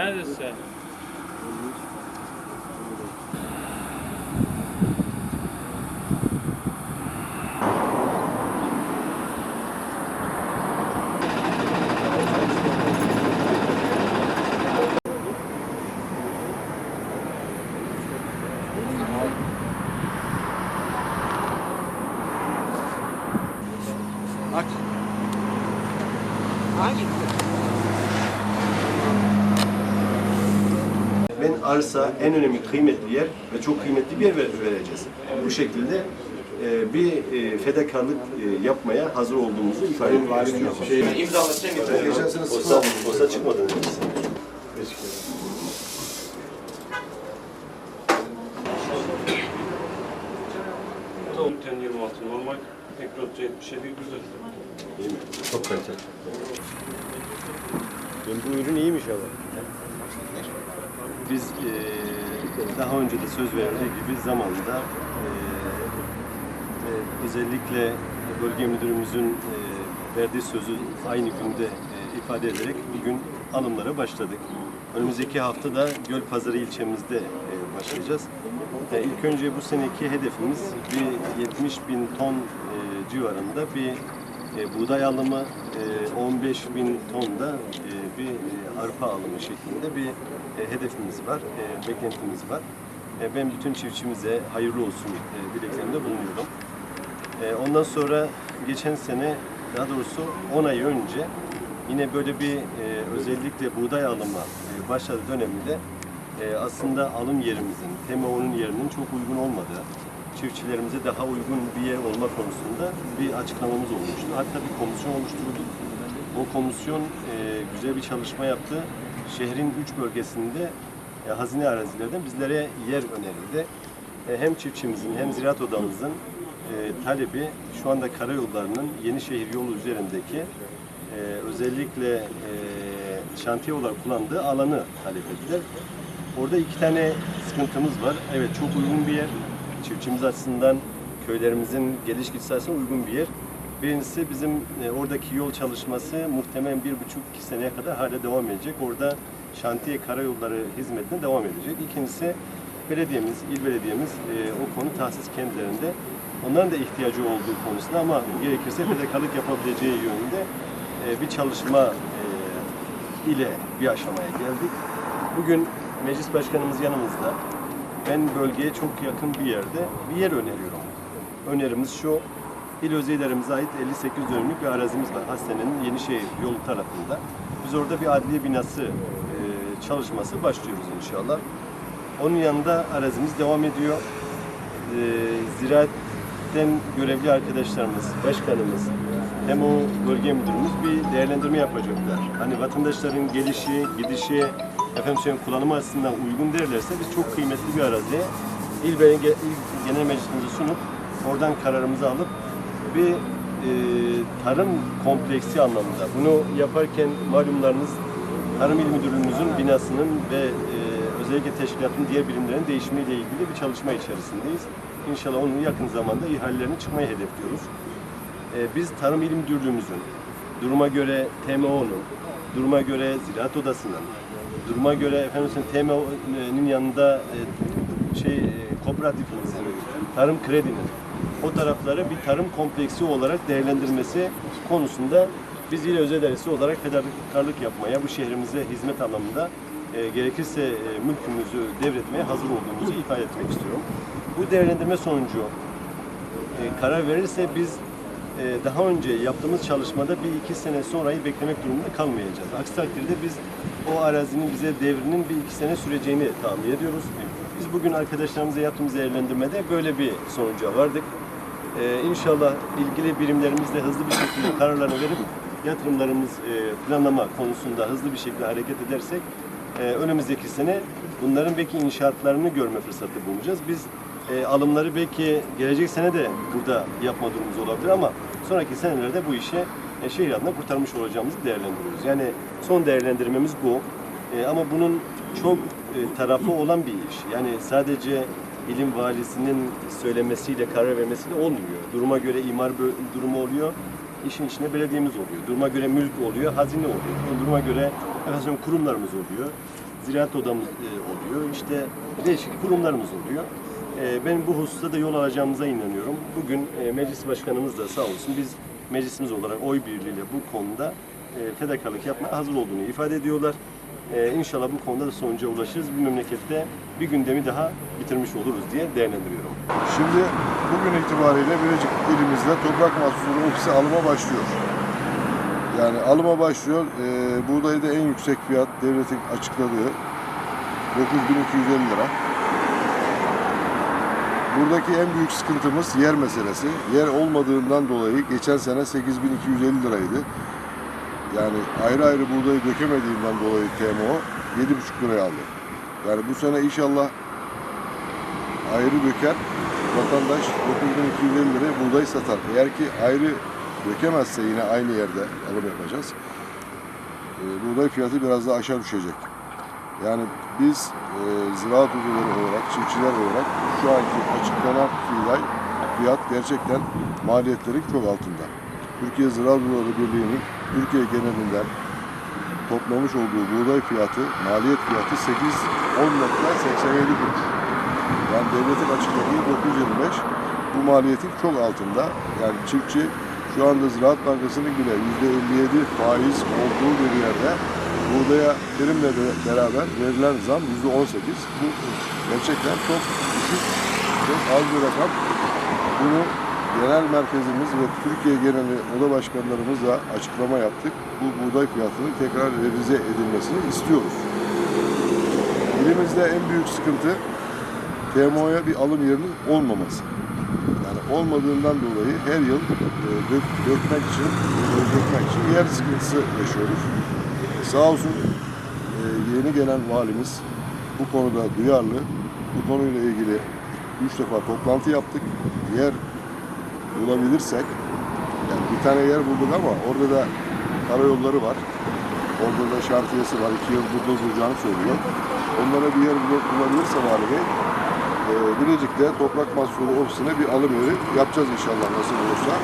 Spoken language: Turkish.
Nada certo. Ben arsa en önemli kıymetli yer ve çok kıymetli bir yer ver- vereceğiz. Bu şekilde e, bir e, fedakarlık e, yapmaya hazır olduğumuzu ifade etmek istiyorum. Şey, İmzalatacağım. Geçen sene olsa, olsa çıkmadan önce. Ten 26 normal. Ekrotu 77 güzel. İyi mi? Çok kaliteli. Yani bu ürün iyiymiş ama. Biz e, daha önce de söz verdiği gibi zamanda e, ve özellikle bölge müdürümüzün e, verdiği sözü aynı günde e, ifade ederek bugün alımlara başladık. Önümüzdeki hafta da Gölpazarı ilçemizde e, başlayacağız. E, ilk önce bu seneki hedefimiz bir 70 bin ton e, civarında bir e, buğday alımı, e, 15 bin ton da e, bir e, arpa alımı şeklinde bir e, hedefimiz var, beklentimiz var. Ben bütün çiftçimize hayırlı olsun dileklerimde bulunuyorum. Ondan sonra geçen sene, daha doğrusu 10 ay önce yine böyle bir özellikle buğday alımı başladığı döneminde aslında alım yerimizin, TMO'nun yerinin çok uygun olmadığı, çiftçilerimize daha uygun bir yer olma konusunda bir açıklamamız olmuştu. Hatta bir komisyon oluşturulduk. O komisyon e, güzel bir çalışma yaptı. Şehrin üç bölgesinde e, hazine arazilerden bizlere yer önerildi. E, hem çiftçimizin hem ziraat odamızın e, talebi şu anda karayollarının Yenişehir yolu üzerindeki e, özellikle e, şantiye olarak kullandığı alanı talep ettiler. Orada iki tane sıkıntımız var. Evet çok uygun bir yer. Çiftçimiz açısından köylerimizin geliş gidişi açısından uygun bir yer. Birincisi bizim e, oradaki yol çalışması muhtemelen bir buçuk iki seneye kadar hala devam edecek. Orada şantiye karayolları hizmetine devam edecek. İkincisi belediyemiz, il belediyemiz e, o konu tahsis kendilerinde. Onların da ihtiyacı olduğu konusunda ama gerekirse fedakarlık yapabileceği yönünde e, bir çalışma ile bir aşamaya geldik. Bugün meclis başkanımız yanımızda. Ben bölgeye çok yakın bir yerde bir yer öneriyorum. Önerimiz şu, il özellerimize ait 58 dönümlük bir arazimiz var. Hastanenin Yenişehir yolu tarafında. Biz orada bir adliye binası e, çalışması başlıyoruz inşallah. Onun yanında arazimiz devam ediyor. E, ziraatten görevli arkadaşlarımız, başkanımız, hem o bölge müdürümüz bir değerlendirme yapacaklar. Hani vatandaşların gelişi, gidişi, efendim söyleyeyim kullanımı açısından uygun derlerse biz çok kıymetli bir araziye il, Bey- il genel meclisimize sunup oradan kararımızı alıp bir e, tarım kompleksi anlamında. Bunu yaparken malumlarınız Tarım İl Müdürlüğümüzün binasının ve e, özellikle teşkilatın diğer birimlerin değişimiyle ilgili bir çalışma içerisindeyiz. İnşallah onun yakın zamanda ihalelerini çıkmayı hedefliyoruz. E, biz Tarım İl Müdürlüğümüzün duruma göre TMO'nun, duruma göre Ziraat Odası'nın, duruma göre efendim TMO'nun yanında e, şey e, kooperatifimizin, tarım kredinin o tarafları bir tarım kompleksi olarak değerlendirmesi konusunda biz il özel idaresi olarak fedakarlık yapmaya, bu şehrimize hizmet anlamında e, gerekirse e, mülkümüzü devretmeye hazır olduğumuzu ifade etmek istiyorum. Bu değerlendirme sonucu e, karar verirse biz e, daha önce yaptığımız çalışmada bir iki sene sonrayı beklemek durumunda kalmayacağız. Aksi takdirde biz o arazinin bize devrinin bir iki sene süreceğini tahmin ediyoruz. Biz bugün arkadaşlarımıza yaptığımız değerlendirmede böyle bir sonuca vardık. E, inşallah ilgili birimlerimizle hızlı bir şekilde kararlarını verip yatırımlarımız e, planlama konusunda hızlı bir şekilde hareket edersek e, önümüzdeki sene bunların belki inşaatlarını görme fırsatı bulacağız. Biz e, alımları belki gelecek sene de burada yapma durumumuz olabilir ama sonraki senelerde bu işe e, şehir adına kurtarmış olacağımızı değerlendiriyoruz. Yani son değerlendirmemiz bu. E, ama bunun çok e, tarafı olan bir iş. Yani sadece ilim valisinin söylemesiyle karar vermesiyle olmuyor. Duruma göre imar durumu oluyor. İşin içinde belediyemiz oluyor. Duruma göre mülk oluyor, hazine oluyor. Duruma göre efendim, kurumlarımız oluyor. ziraat odamız oluyor. İşte değişik kurumlarımız oluyor. Ben bu hususta da yol alacağımıza inanıyorum. Bugün meclis başkanımız da sağ olsun biz meclisimiz olarak oy birliğiyle bu konuda e, fedakarlık yapmaya hazır olduğunu ifade ediyorlar. E, inşallah bu konuda da sonuca ulaşırız. Bir memlekette bir gündemi daha bitirmiş oluruz diye değerlendiriyorum. Şimdi bugün itibariyle Bilecik ilimizde toprak mahsulü ofisi alıma başlıyor. Yani alıma başlıyor. Ee, buğdayda en yüksek fiyat devletin açıkladığı 9250 lira. Buradaki en büyük sıkıntımız yer meselesi. Yer olmadığından dolayı geçen sene 8250 liraydı. Yani ayrı ayrı buğdayı dökemediğinden dolayı TMO 7,5 liraya aldı. Yani bu sene inşallah ayrı döker vatandaş 9250 liraya buğday satar. Eğer ki ayrı dökemezse yine aynı yerde alım yapacağız. E, buğday fiyatı biraz daha aşağı düşecek. Yani biz e, ziraat odaları olarak, çiftçiler olarak şu anki açıklanan fiyat, fiyat gerçekten maliyetlerin çok altında. Türkiye Ziraat Odaları Birliği'nin Türkiye genelinden toplamış olduğu buğday fiyatı, maliyet fiyatı 8 10.87 kuruş. Yani devletin açıkladığı 925 bu maliyetin çok altında. Yani çiftçi şu anda Ziraat Bankası'nın bile %57 faiz olduğu bir yerde buğdaya primle beraber verilen zam %18. Bu gerçekten çok düşük, çok az bir rakam. Bunu genel merkezimiz ve Türkiye geneli oda başkanlarımızla açıklama yaptık. Bu buğday fiyatının tekrar revize edilmesini istiyoruz. İlimizde en büyük sıkıntı TMO'ya bir alım yerinin olmaması. Yani olmadığından dolayı her yıl e, dök- dökmek için, dökmek için yer sıkıntısı yaşıyoruz. Sağ olsun e, yeni gelen valimiz bu konuda duyarlı. Bu konuyla ilgili üç defa toplantı yaptık. Yer bulabilirsek, yani bir tane yer bulduk ama orada da karayolları var. Orada da şantiyesi var. iki yıl burada duracağını söylüyor. Onlara bir yer bul- bulabilirse Vali Bey, e, Bilecik'te Toprak Mahsulü Ofisi'ne bir alım yeri yapacağız inşallah nasıl olursa.